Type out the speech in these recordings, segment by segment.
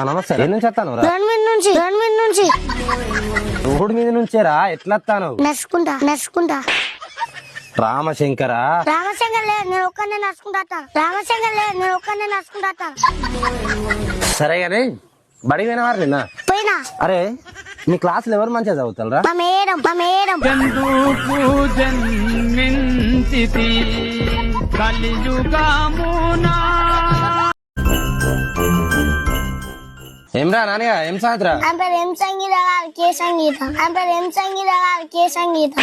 నమస్తే ఏం నుంచి వస్తాను నుంచి రోడ్ మీద నుంచి. రోడ్డు మీద నుంచేరా ఎట్లా వస్తాను నడుచుకుంటా నడుచుకుంటా. రామశంకర? రామశంకర్ లేదు నేను ఒక్కనే నడుచుకుంటా రామశంకర్ లేదు నేను ఒక్కనే నడుచుకుంటా సరే గాని బడి పోయినవారు నిన్న? పోయినా. అరే మీ క్లాసులు ఎవరు మంచిగా చదువుతారా మా మేడం మా మేడం. ఎందుకు జన్మించితి కలియుగమునా ఏమ్రా నాన్నయ్య ఏం సాయంత్రా ఆయన పేరు ఎం సంగీత గారు కే సంగీత. ఆయన పేరు ఎం సంగీత గారు కే సంగీత.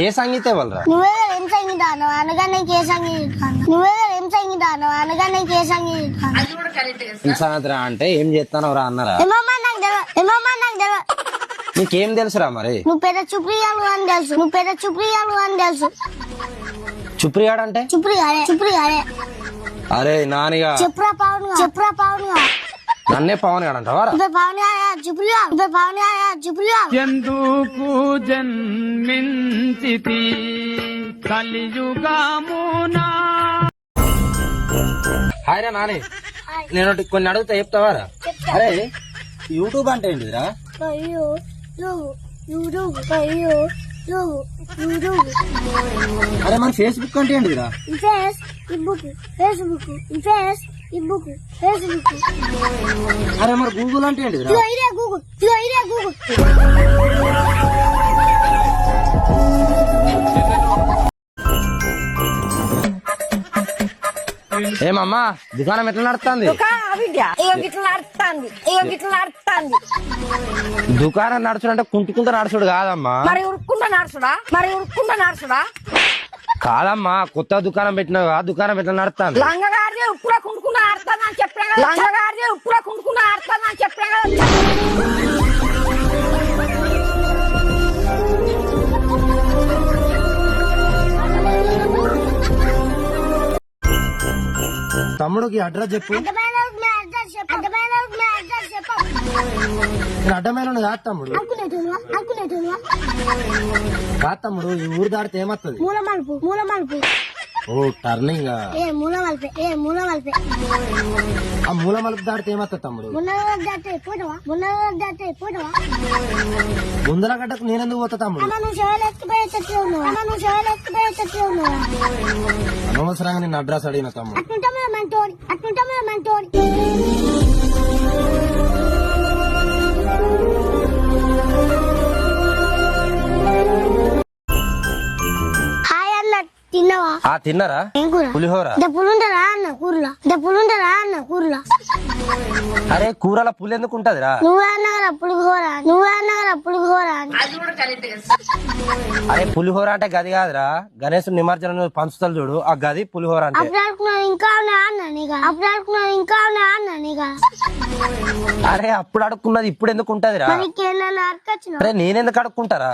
ఏ సంగీతే వాళ్ళరా నువ్వే కదా ఎం సంగీత అన్నావు? అనగానే కే సంగీత అన్నావు. నువ్వే కదా ఎం సంగీత అన్నావు? అనగానే కే సంగీత అన్నావు. ఏం సాయంత్రం అంటే ఏం చేస్తానో రా అన్నారా? ఏమమ్మా నాకు తెలియదు ఏమమ్మా నాకు తెలియదు నీకేం తెలుసురా మరి? నువ్వు పెద్ద చుప్రియాలు అని తెలుసు. నువ్వు పెద్ద చుప్రియాలు అని తెలుసు. చుప్రియాడు అంటే చుప్రియాలే చుప్రియాలే అరే నానిగా. చెప్పురా పవన్గా. చెప్పురా పవన్గా. నన్నే పవన్ అంటావా? గారా చుప్రియా ఎందుకు జన్మించితి? కలియుగమునా హాయ్ రా నాని. నేను ఒకటి కొన్ని అడుగుతా చెప్తావారా అరే యూట్యూబ్ అంటే ఏంటిదిరా అయ్యో యూట్యూబ్ అయ్యో యూట్యూబ్. అరే మన ఫేస్బుక్ అంటే ఏంటిదిరా ఫేస్ ఇబ్బుక్ ఫేస్బుక్ ఫేస్ ఇబ్బుక్ ఫేస్బుక్ అరే మరి గూగుల్ అంటే ఇదే గూగుల్ ఇదిగో ఇదే గూగుల్ ఏమమ్మా దుకాణం ఎట్లా నడుస్తుంది? దుకాణం నడుచుడంటే కుంటుకుంటూ నడుచుడు కాదమ్మా. మరి ఉరుక్కుంటా నడుచుడా? మరి ఉరుక్కుంటా నడుచుడా? కాదమ్మా కొత్త దుకాణం పెట్టినావు కదా, దుకాణం ఎట్లా నడుస్తుంది లంగగారిదే ఉప్పుడా కుంటుకున్నా ఆడుతుంది అని చెప్పినా కదా లంగగారిదే ఆడుతుంది అని చెప్పినా కదా. తమ్ముడికి అడ్రస్ చెప్పు అడ్డమైన వాళ్ళకి మీ అడ్రస్ చెప్పు అడ్డమైన వాళ్ళకి మీ అడ్రస్ చెప్పు నేను అడ్డమైన కాదు కాదు తమ్ముడు ఈ ఊరు దాడితే ఏమత్తది? మూల మలుపు మూల మలుపు ఓ టర్నింగ్. ఏ మూల మలిపే ఏ మూల మలిపే ఆ మూల మలుపు దాడితే ఏమత్తది తమ్ముడు? ముందర గడ్డకు నేనెందుకు పోతా తమ్ముడు? అనవసరంగా నేను అడ్రస్ అడిగిన తమ్ముడు. అట్లుంటా మన మంటోడి? అట్లుంటా మన మంటోడి? తిన్నావా? ఆ తిన్నారా? పులిహోర? అన్న కూరలా? అన్న కూరలా? అరే కూరల పులి ఎందుకు ఉంటదిరా? నువ్వే అన్నగల పులిహోర? నువ్వే అన్నగల పులిహోర? అని అరే పులిహోర అంటే గది కాదురా. గణేశ్ నిమజ్జనం పంచుతారు చూడు. ఆ గది పులిహోర అంటే. అప్పుడు ఇంకా ఉన్నా అన్న నీగా అప్పుడు అనుకున్నాను ఇంకా ఉన్నా అన్న నీగా అరే అప్పుడు అడుక్కున్నది ఇప్పుడు ఎందుకు ఏమన్నా అడకొచ్చిన అరే నేనెందుకు అడుక్కుంటారా?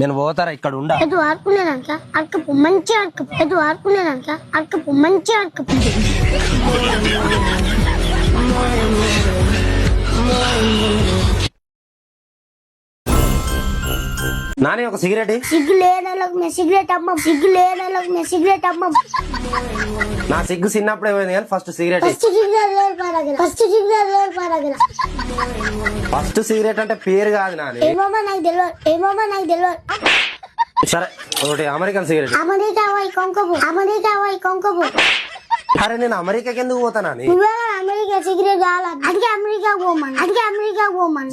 నేను పోతారా? ఇక్కడ ఉండ. ఎటు ఆడుకునేదాక అడకపో మంచిగా అడకపో ఎటు ఆడుకునేదాక అడకపో మంచిగా అడకపో నాని ఒక సిగరెట్. సిగ్గు మేము సిగరెట్ అమ్మం. సిగ్గు మేము సిగరెట్ అమ్మం. నా సిగ్గు చిన్నప్పుడు ఏమైంది కానీ ఫస్ట్ సిగరెట్. ఫస్ట్ పడగల ఫస్ట్ సిగరెట్ అంటే పేరు కాదు నాని. ఏమమ్మా నాకు తెలియదు ఏమమ్మా నాకు తెలియదు సరే ఒకటి అమెరికన్ సిగరెట్ అమెరికా పోయి కొంకపు. అమెరికా పోయి కొంకపు. అరే నేను అమెరికాకి ఎందుకు కదా అమెరికా సిగరెట్ కావాలి అందుకే అమెరికా పోమని అందుకే అమెరికా పోమని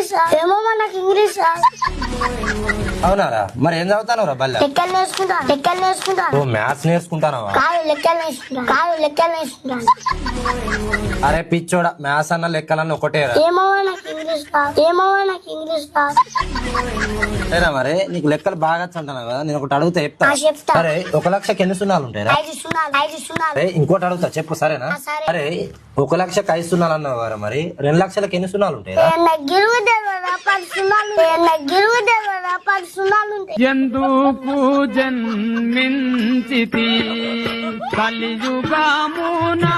ఇంగ్లీష్ ఏమో మనకి ఇంగ్లీష్ అవునారా? మరి ఏం చదువుతాను బల్ల? లెక్కలు నేర్చుకుంటా లెక్కలు నేర్చుకుంటా. ఓ మ్యాథ్స్ నేర్చుకుంటానవా? కాదు లెక్కలు నేర్చుకుంటా. కాదు లెక్కలు నేర్చుకుంటాను అరే పిచ్చోడా మ్యాథ్స్ అన్న లెక్కలన్న ఒకటేరా ఏమో నాకు ఇంగ్లీష్ ఏమో నాకు ఇంగ్లీష్ సరేనా మరి నీకు లెక్కలు బాగా అంటున్నావు కదా నేను ఒకటి అడుగుతా చెప్తా. సరే ఒక లక్షకి ఎన్ని సున్నాలు ఉంటాయిరా ఐదు సున్నాలు ఐదు సున్నాలు. అరే ఇంకోటి అడుగుతా చెప్పు సరేనా. అరే ఒక లక్షకి ఐదు సున్నాలు అన్నావు మరి రెండు లక్షలకి ఎన్ని సున్నాలు తెలియదా పది సున్నాలు ఎందుకు జన్మించితి? కలియుగమునా